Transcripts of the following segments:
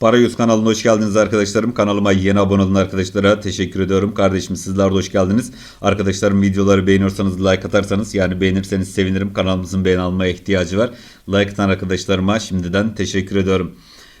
Para Yüz kanalına hoş geldiniz arkadaşlarım. Kanalıma yeni abone olan arkadaşlara teşekkür ediyorum. Kardeşim sizler de hoş geldiniz. Arkadaşlarım videoları beğeniyorsanız like atarsanız yani beğenirseniz sevinirim. Kanalımızın beğeni almaya ihtiyacı var. Like atan arkadaşlarıma şimdiden teşekkür ediyorum.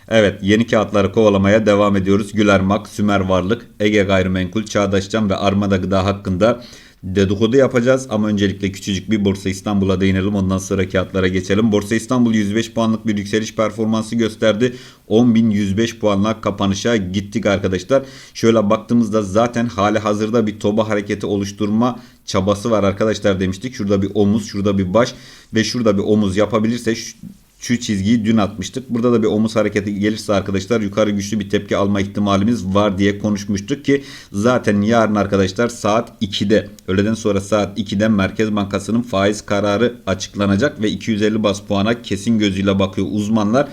Evet yeni kağıtları kovalamaya devam ediyoruz. Gülermak, Sümer Varlık, Ege Gayrimenkul, Çağdaş Cam ve Armada Gıda hakkında dedikodu yapacağız. Ama öncelikle küçücük bir Borsa İstanbul'a değinelim. Ondan sonra kağıtlara geçelim. Borsa İstanbul 105 puanlık bir yükseliş performansı gösterdi. 10.105 puanla kapanışa gittik arkadaşlar. Şöyle baktığımızda zaten hali hazırda bir toba hareketi oluşturma çabası var arkadaşlar demiştik. Şurada bir omuz, şurada bir baş ve şurada bir omuz yapabilirse şu- çizgiyi dün atmıştık. Burada da bir omuz hareketi gelirse arkadaşlar yukarı güçlü bir tepki alma ihtimalimiz var diye konuşmuştuk ki zaten yarın arkadaşlar saat 2'de öğleden sonra saat 2'de Merkez Bankası'nın faiz kararı açıklanacak ve 250 bas puana kesin gözüyle bakıyor uzmanlar.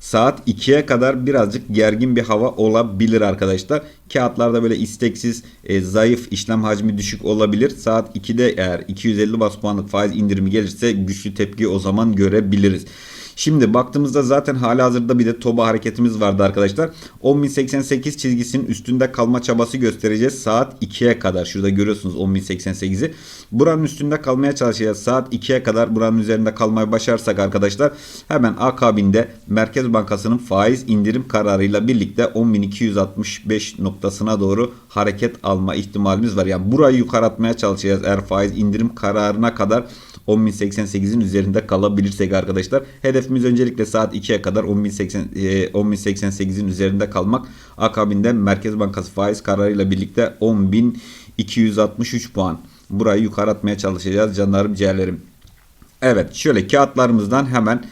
Saat 2'ye kadar birazcık gergin bir hava olabilir arkadaşlar. Kağıtlarda böyle isteksiz, e, zayıf, işlem hacmi düşük olabilir. Saat 2'de eğer 250 bas puanlık faiz indirimi gelirse güçlü tepki o zaman görebiliriz. Şimdi baktığımızda zaten hali hazırda bir de toba hareketimiz vardı arkadaşlar. 10.088 çizgisinin üstünde kalma çabası göstereceğiz saat 2'ye kadar. Şurada görüyorsunuz 10.088'i. Buranın üstünde kalmaya çalışacağız. Saat 2'ye kadar buranın üzerinde kalmayı başarsak arkadaşlar hemen akabinde Merkez Bankası'nın faiz indirim kararıyla birlikte 10.265 noktasına doğru hareket alma ihtimalimiz var. Yani burayı yukarı atmaya çalışacağız eğer faiz indirim kararına kadar 10.088'in üzerinde kalabilirsek arkadaşlar. Hedefimiz öncelikle saat 2'ye kadar 10.080 e, 10.088'in üzerinde kalmak. Akabinde Merkez Bankası faiz kararıyla birlikte 10.263 puan. Burayı yukarı atmaya çalışacağız canlarım ciğerlerim. Evet şöyle kağıtlarımızdan hemen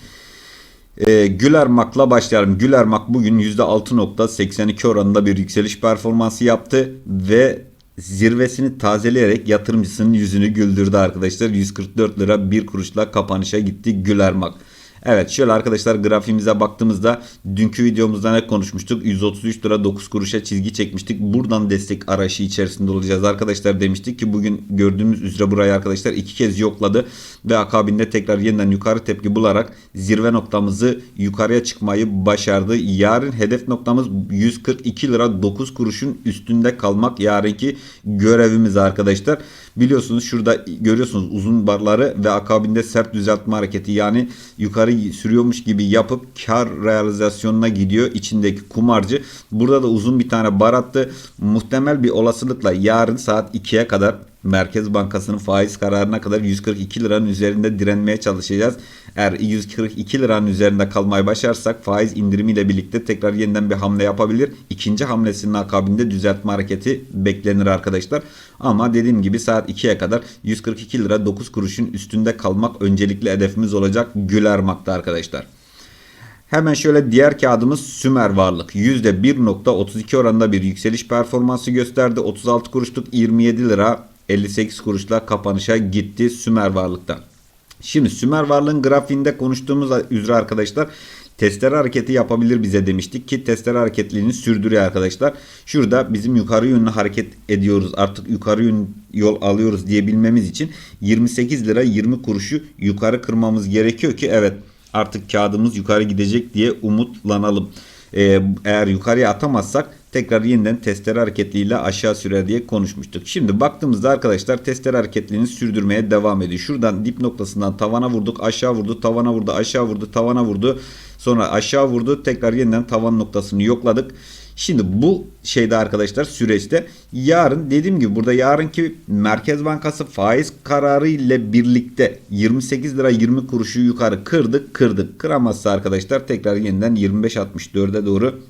e, Gülermak'la başlayalım. Gülermak bugün %6.82 oranında bir yükseliş performansı yaptı ve zirvesini tazeleyerek yatırımcısının yüzünü güldürdü arkadaşlar. 144 lira 1 kuruşla kapanışa gitti Gülermak. Evet şöyle arkadaşlar grafiğimize baktığımızda dünkü videomuzda ne konuşmuştuk? 133 lira 9 kuruşa çizgi çekmiştik. Buradan destek arayışı içerisinde olacağız arkadaşlar demiştik ki bugün gördüğümüz üzere burayı arkadaşlar iki kez yokladı ve akabinde tekrar yeniden yukarı tepki bularak zirve noktamızı yukarıya çıkmayı başardı. Yarın hedef noktamız 142 lira 9 kuruşun üstünde kalmak yarınki görevimiz arkadaşlar. Biliyorsunuz şurada görüyorsunuz uzun barları ve akabinde sert düzeltme hareketi yani yukarı sürüyormuş gibi yapıp kar realizasyonuna gidiyor içindeki kumarcı. Burada da uzun bir tane bar attı. Muhtemel bir olasılıkla yarın saat 2'ye kadar Merkez Bankası'nın faiz kararına kadar 142 liranın üzerinde direnmeye çalışacağız. Eğer 142 liranın üzerinde kalmayı başarsak faiz indirimiyle birlikte tekrar yeniden bir hamle yapabilir. İkinci hamlesinin akabinde düzeltme hareketi beklenir arkadaşlar. Ama dediğim gibi saat 2'ye kadar 142 lira 9 kuruşun üstünde kalmak öncelikli hedefimiz olacak Gülermak'ta arkadaşlar. Hemen şöyle diğer kağıdımız Sümer Varlık. %1.32 oranında bir yükseliş performansı gösterdi. 36 kuruşluk 27 lira 58 kuruşla kapanışa gitti Sümer Varlık'tan. Şimdi Sümer Varlığın grafiğinde konuştuğumuz üzere arkadaşlar testere hareketi yapabilir bize demiştik ki testere hareketliliğini sürdürüyor arkadaşlar. Şurada bizim yukarı yönlü hareket ediyoruz. Artık yukarı yön yol alıyoruz diyebilmemiz için 28 lira 20 kuruşu yukarı kırmamız gerekiyor ki evet artık kağıdımız yukarı gidecek diye umutlanalım. Ee, eğer yukarıya atamazsak tekrar yeniden testere hareketliğiyle aşağı sürer diye konuşmuştuk. Şimdi baktığımızda arkadaşlar testere hareketliliğini sürdürmeye devam ediyor. Şuradan dip noktasından tavana vurduk, aşağı vurdu, tavana vurdu, aşağı vurdu, tavana vurdu. Sonra aşağı vurdu, tekrar yeniden tavan noktasını yokladık. Şimdi bu şeyde arkadaşlar süreçte yarın dediğim gibi burada yarınki Merkez Bankası faiz kararı ile birlikte 28 lira 20 kuruşu yukarı kırdık kırdık. Kıramazsa arkadaşlar tekrar yeniden 25.64'e doğru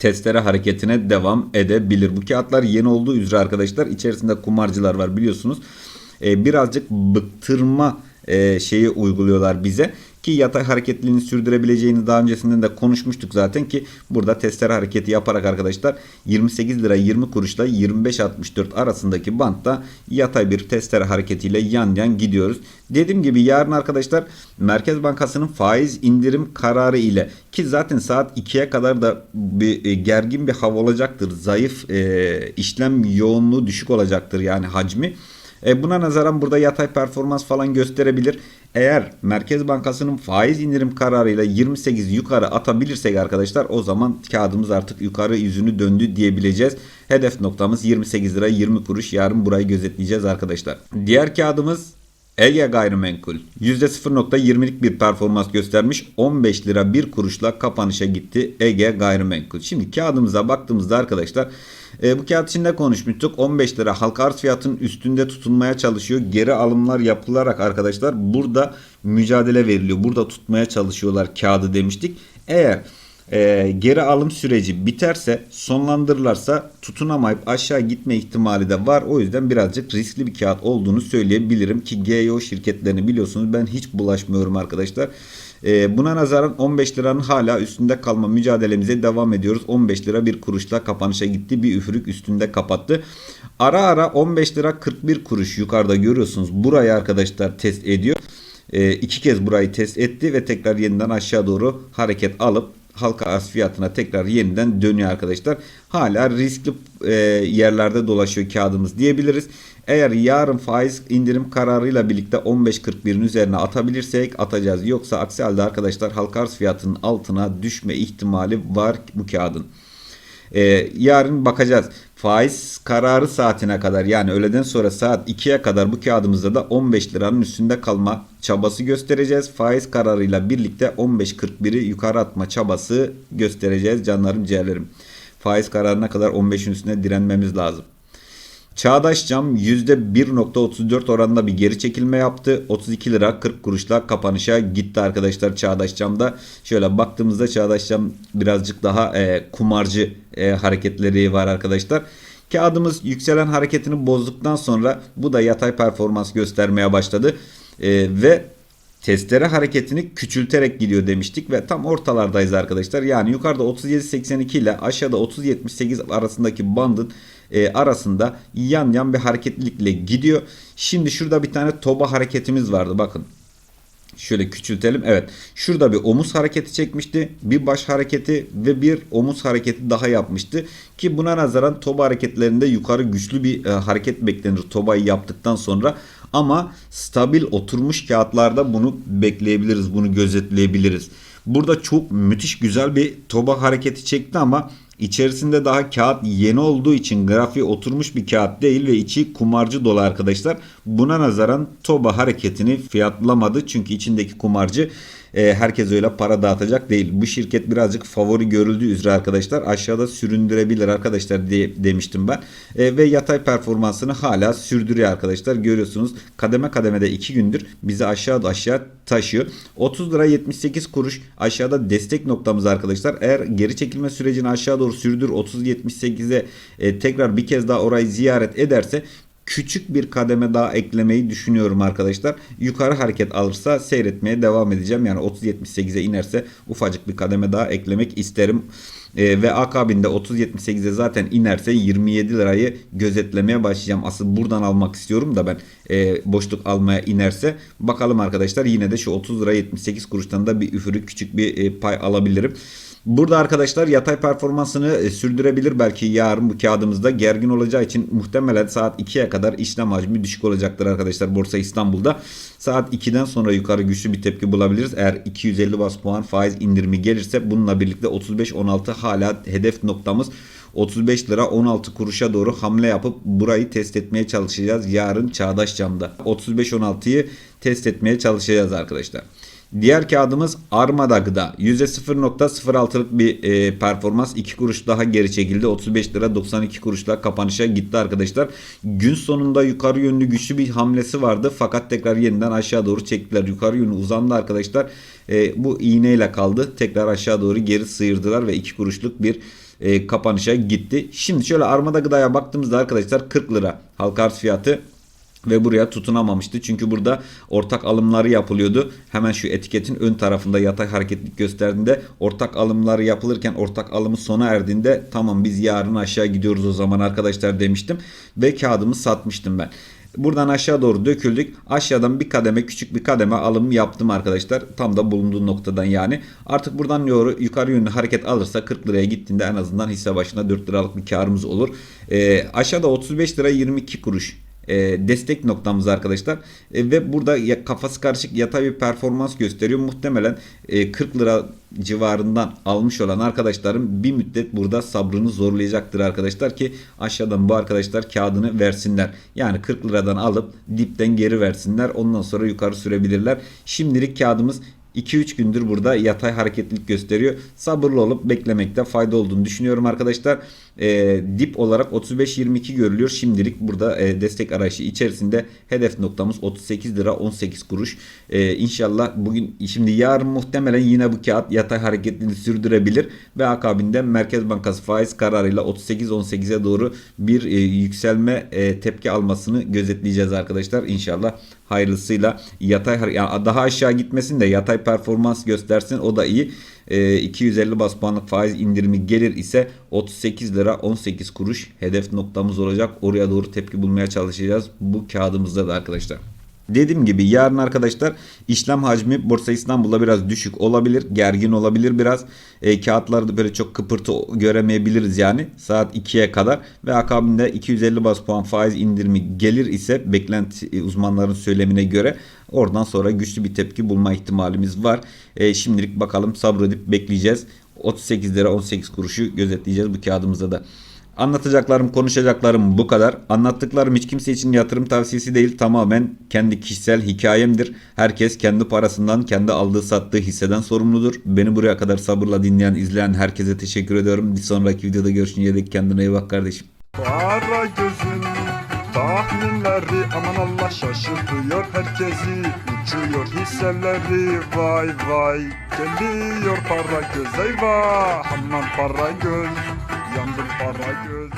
testere hareketine devam edebilir. Bu kağıtlar yeni olduğu üzere arkadaşlar içerisinde kumarcılar var biliyorsunuz. Ee, birazcık bıktırma e, şeyi uyguluyorlar bize ki yatay hareketliliğini sürdürebileceğini daha öncesinden de konuşmuştuk zaten ki burada testere hareketi yaparak arkadaşlar 28 lira 20 kuruşla 25.64 arasındaki bantta yatay bir testere hareketiyle yan yan gidiyoruz. Dediğim gibi yarın arkadaşlar Merkez Bankası'nın faiz indirim kararı ile ki zaten saat 2'ye kadar da bir e, gergin bir hava olacaktır. Zayıf e, işlem yoğunluğu düşük olacaktır yani hacmi. E, buna nazaran burada yatay performans falan gösterebilir. Eğer Merkez Bankası'nın faiz indirim kararıyla 28 yukarı atabilirsek arkadaşlar o zaman kağıdımız artık yukarı yüzünü döndü diyebileceğiz. Hedef noktamız 28 lira 20 kuruş. Yarın burayı gözetleyeceğiz arkadaşlar. Diğer kağıdımız Ege Gayrimenkul %0.20'lik bir performans göstermiş. 15 lira 1 kuruşla kapanışa gitti Ege Gayrimenkul. Şimdi kağıdımıza baktığımızda arkadaşlar e, bu kağıt içinde konuşmuştuk. 15 lira halka arz fiyatının üstünde tutulmaya çalışıyor. Geri alımlar yapılarak arkadaşlar burada mücadele veriliyor. Burada tutmaya çalışıyorlar kağıdı demiştik. Eğer e, geri alım süreci biterse sonlandırırlarsa tutunamayıp aşağı gitme ihtimali de var. O yüzden birazcık riskli bir kağıt olduğunu söyleyebilirim ki GEO şirketlerini biliyorsunuz ben hiç bulaşmıyorum arkadaşlar. E, buna nazaran 15 liranın hala üstünde kalma mücadelemize devam ediyoruz. 15 lira bir kuruşla kapanışa gitti. Bir üfürük üstünde kapattı. Ara ara 15 lira 41 kuruş yukarıda görüyorsunuz. Burayı arkadaşlar test ediyor. E, iki kez burayı test etti ve tekrar yeniden aşağı doğru hareket alıp halka arz fiyatına tekrar yeniden dönüyor arkadaşlar. Hala riskli e, yerlerde dolaşıyor kağıdımız diyebiliriz. Eğer yarın faiz indirim kararıyla birlikte 15.41'in üzerine atabilirsek atacağız. Yoksa aksi halde arkadaşlar halka arz fiyatının altına düşme ihtimali var bu kağıdın. Ee, yarın bakacağız. Faiz kararı saatine kadar yani öğleden sonra saat 2'ye kadar bu kağıdımızda da 15 liranın üstünde kalma çabası göstereceğiz. Faiz kararıyla birlikte 15.41'i yukarı atma çabası göstereceğiz canlarım ciğerlerim. Faiz kararına kadar 15'in üstüne direnmemiz lazım. Çağdaş Cam %1.34 oranında bir geri çekilme yaptı. 32 lira 40 kuruşla kapanışa gitti arkadaşlar Çağdaş Cam'da. Şöyle baktığımızda Çağdaş Cam birazcık daha e, kumarcı e, hareketleri var arkadaşlar. Kağıdımız yükselen hareketini bozduktan sonra bu da yatay performans göstermeye başladı. E, ve testere hareketini küçülterek gidiyor demiştik ve tam ortalardayız arkadaşlar. Yani yukarıda 37.82 ile aşağıda 30.78 arasındaki bandın e, arasında yan yan bir hareketlilikle gidiyor. Şimdi şurada bir tane toba hareketimiz vardı bakın. Şöyle küçültelim. Evet. Şurada bir omuz hareketi çekmişti. Bir baş hareketi ve bir omuz hareketi daha yapmıştı. Ki buna nazaran toba hareketlerinde yukarı güçlü bir e, hareket beklenir. Tobayı yaptıktan sonra. Ama stabil oturmuş kağıtlarda bunu bekleyebiliriz. Bunu gözetleyebiliriz. Burada çok müthiş güzel bir toba hareketi çekti ama İçerisinde daha kağıt yeni olduğu için grafiği oturmuş bir kağıt değil ve içi kumarcı dolu arkadaşlar. Buna nazaran TOBA hareketini fiyatlamadı çünkü içindeki kumarcı e, herkes öyle para dağıtacak değil. Bu şirket birazcık favori görüldüğü üzere arkadaşlar aşağıda süründürebilir arkadaşlar diye demiştim ben. E, ve yatay performansını hala sürdürüyor arkadaşlar. Görüyorsunuz kademe kademede 2 gündür bizi aşağı aşağı taşıyor. 30 lira 78 kuruş aşağıda destek noktamız arkadaşlar. Eğer geri çekilme sürecini aşağı doğru sürdür 30.78'e e, tekrar bir kez daha orayı ziyaret ederse küçük bir kademe daha eklemeyi düşünüyorum arkadaşlar. Yukarı hareket alırsa seyretmeye devam edeceğim. Yani 30.78'e inerse ufacık bir kademe daha eklemek isterim. E, ve akabinde 30.78'e zaten inerse 27 lirayı gözetlemeye başlayacağım. Asıl buradan almak istiyorum da ben e, boşluk almaya inerse. Bakalım arkadaşlar yine de şu 30 lira 78 kuruştan da bir üfürük küçük bir e, pay alabilirim. Burada arkadaşlar yatay performansını e, sürdürebilir belki yarın bu kağıdımızda gergin olacağı için muhtemelen saat 2'ye kadar işlem hacmi düşük olacaktır arkadaşlar Borsa İstanbul'da. Saat 2'den sonra yukarı güçlü bir tepki bulabiliriz. Eğer 250 bas puan faiz indirimi gelirse bununla birlikte 35-16 hala hedef noktamız. 35 lira 16 kuruşa doğru hamle yapıp burayı test etmeye çalışacağız yarın Çağdaş Cam'da. 35-16'yı test etmeye çalışacağız arkadaşlar. Diğer kağıdımız Armada Gıda. %0.06'lık bir e, performans. 2 kuruş daha geri çekildi. 35 lira 92 kuruşla kapanışa gitti arkadaşlar. Gün sonunda yukarı yönlü güçlü bir hamlesi vardı. Fakat tekrar yeniden aşağı doğru çektiler. Yukarı yönü uzandı arkadaşlar. E, bu iğneyle kaldı. Tekrar aşağı doğru geri sıyırdılar ve 2 kuruşluk bir e, kapanışa gitti. Şimdi şöyle Armada Gıda'ya baktığımızda arkadaşlar 40 lira halka arz fiyatı ve buraya tutunamamıştı. Çünkü burada ortak alımları yapılıyordu. Hemen şu etiketin ön tarafında yatay hareketlik gösterdiğinde ortak alımları yapılırken ortak alımı sona erdiğinde tamam biz yarın aşağı gidiyoruz o zaman arkadaşlar demiştim. Ve kağıdımı satmıştım ben. Buradan aşağı doğru döküldük. Aşağıdan bir kademe küçük bir kademe alım yaptım arkadaşlar. Tam da bulunduğu noktadan yani. Artık buradan doğru yukarı yönlü hareket alırsa 40 liraya gittiğinde en azından hisse başına 4 liralık bir karımız olur. Ee, aşağıda 35 lira 22 kuruş e, destek noktamız arkadaşlar. E, ve burada ya, kafası karışık yatay bir performans gösteriyor. Muhtemelen e, 40 lira civarından almış olan arkadaşlarım bir müddet burada sabrını zorlayacaktır arkadaşlar ki aşağıdan bu arkadaşlar kağıdını versinler. Yani 40 liradan alıp dipten geri versinler. Ondan sonra yukarı sürebilirler. Şimdilik kağıdımız 2-3 gündür burada yatay hareketlilik gösteriyor. Sabırlı olup beklemekte fayda olduğunu düşünüyorum arkadaşlar. Ee, dip olarak 35-22 görülüyor. Şimdilik burada e, destek arayışı içerisinde hedef noktamız 38 lira 18 kuruş. Ee, inşallah bugün şimdi yarın muhtemelen yine bu kağıt yatay hareketliliğini sürdürebilir ve akabinde Merkez Bankası faiz kararıyla 38-18'e doğru bir e, yükselme e, tepki almasını gözetleyeceğiz arkadaşlar. İnşallah hayırlısıyla yatay yani daha aşağı gitmesin de yatay performans göstersin o da iyi. Ee, 250 bas puanlık faiz indirimi gelir ise 38 lira 18 kuruş hedef noktamız olacak. Oraya doğru tepki bulmaya çalışacağız bu kağıdımızda da arkadaşlar. Dediğim gibi yarın arkadaşlar işlem hacmi Borsa İstanbul'da biraz düşük olabilir. Gergin olabilir biraz. E, kağıtlarda böyle çok kıpırtı göremeyebiliriz yani. Saat 2'ye kadar ve akabinde 250 bas puan faiz indirimi gelir ise beklenti uzmanların söylemine göre oradan sonra güçlü bir tepki bulma ihtimalimiz var. E, şimdilik bakalım sabredip bekleyeceğiz. 38 lira 18 kuruşu gözetleyeceğiz bu kağıdımızda da. Anlatacaklarım, konuşacaklarım bu kadar. Anlattıklarım hiç kimse için yatırım tavsiyesi değil. Tamamen kendi kişisel hikayemdir. Herkes kendi parasından, kendi aldığı sattığı hisseden sorumludur. Beni buraya kadar sabırla dinleyen, izleyen herkese teşekkür ediyorum. Bir sonraki videoda görüşünceye dek kendine iyi bak kardeşim. Para gözün tahminleri aman Allah şaşırtıyor herkesi Uçuyor hisseleri vay vay Geliyor para göz eyvah aman para göz Yandım para göz